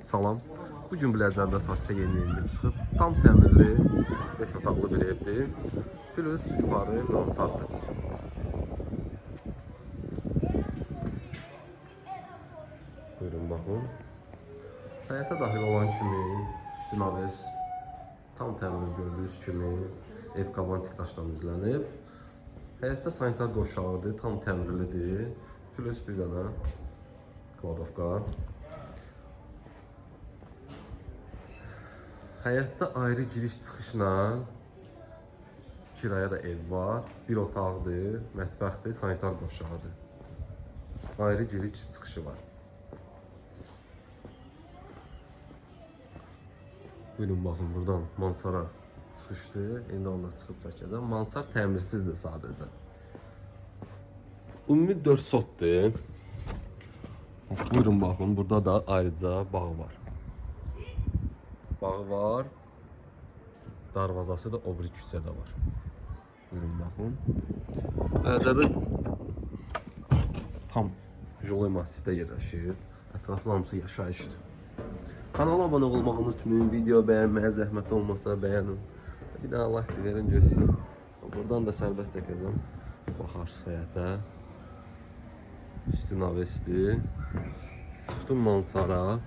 Salam. Bu gün Biləcərdə Saçça yeni yerimiz çıxıb. Tam təmirli 5 otaqlı bir evdir. Plus yuxarı mansardı. Buyurun baxın. Həyata daxil olan kimi üstün aves tam təmirli gördüyünüz kimi ev kabantik daşdan düzlənib. Həyətdə sanitar qovşağıdır, tam təmirlidir. Plus bir dənə kladovka. Həyətdə ayrı giriş çıxışla kiraya da ev var. Bir otaqdır, mətbəxdir, sanitar qovşağıdır. Ayrı giriş çıxışı var. Buyurun baxın buradan Mansara çıxışdı. İndi onda çıxıb çəkəcəm. Mansar təmirsizdir sadəcə. Ümumi 4 sotdur. Buyurun baxın, burada da ayrıca bağ var. Bağ var. Darvazası da o küçədə var. Buyurun baxın. Əzərdə tam Jolay massivdə yerləşir. Ətrafı hamısı yaşayışdır. Kanala abunə olmağı unutmayın. Video bəyənməyə zəhmət olmasa bəyənin. Bir daha like verin görsün. Buradan da sərbəst çəkəcəm. Baxar həyətə. Üstün avesti. Çıxdım Mansara.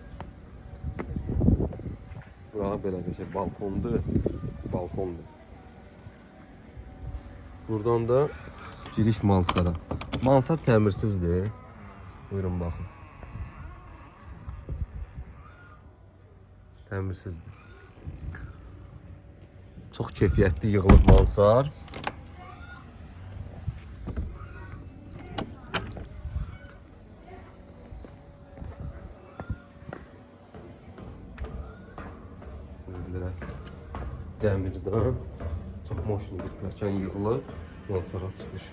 Bura belə qəşəng balkondur. Balkondur. Buradan da giriş Mansara. Mansar təmirsizdir. Buyurun baxın. Təmirsizdir. Çox keyfiyyətli yığılıb Mansar. Belə dəmirdən çox moşlu bir pilləkən yığılıb Mansara çıxış.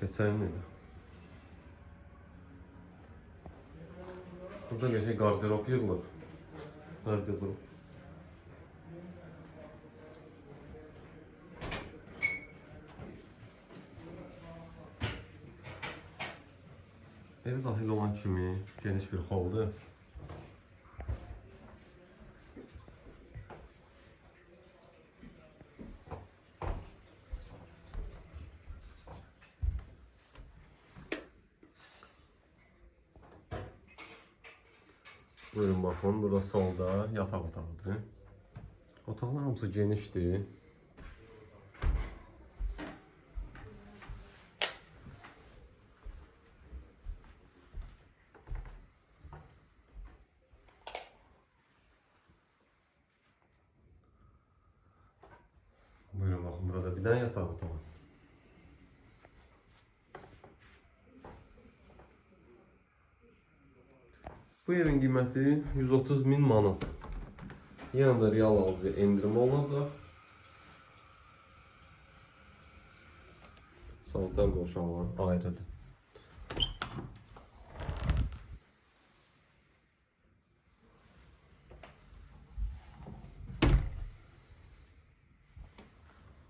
Keçən ilə. Burada qəşəng qarderob yığılıb. Qarderob. Evə daxil olan kimi geniş bir holdur. Buyurun baxın, burada solda yataq otağıdır. Otaqlar hamısı genişdir. Buyurun bakın burada bir tane yatak otağı. Bu evin qiyməti 130 min manat. Yenə də real alıcı endirim olunacaq. Sanitar qovşağı ayrıdır.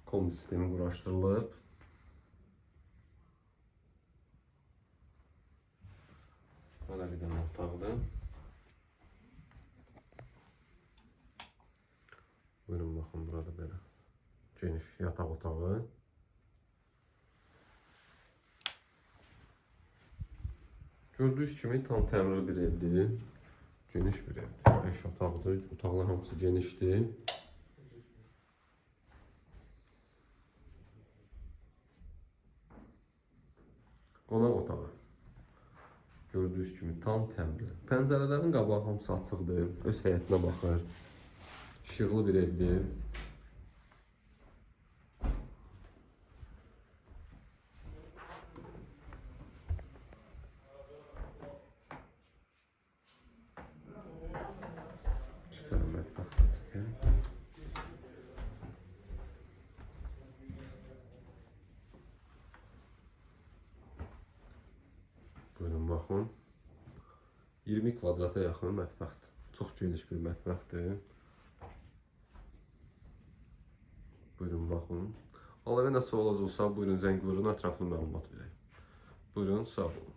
Kombi sistemi quraşdırılıb. Belə bir dənə otaqdır. Buyurun baxın burada belə geniş yataq otağı. Gördüyünüz kimi tam təmirli bir evdir. Geniş bir evdir. 5 otaqdır. Otaqlar hamısı genişdir. Qonaq otağı. Gördüyünüz kimi tam təmli. Pəncərələrin qabağı hamısı açıqdır. Öz həyətinə baxır. İşıqlı bir evdir. Keçəlim baxın. 20 kvadrata yaxın mətbəxdir. Çox geniş bir mətbəxdir. Buyurun baxın. Əlavə nə sualınız olsa, buyurun zəng vurun, ətraflı məlumat verək. Buyurun, sağ olun.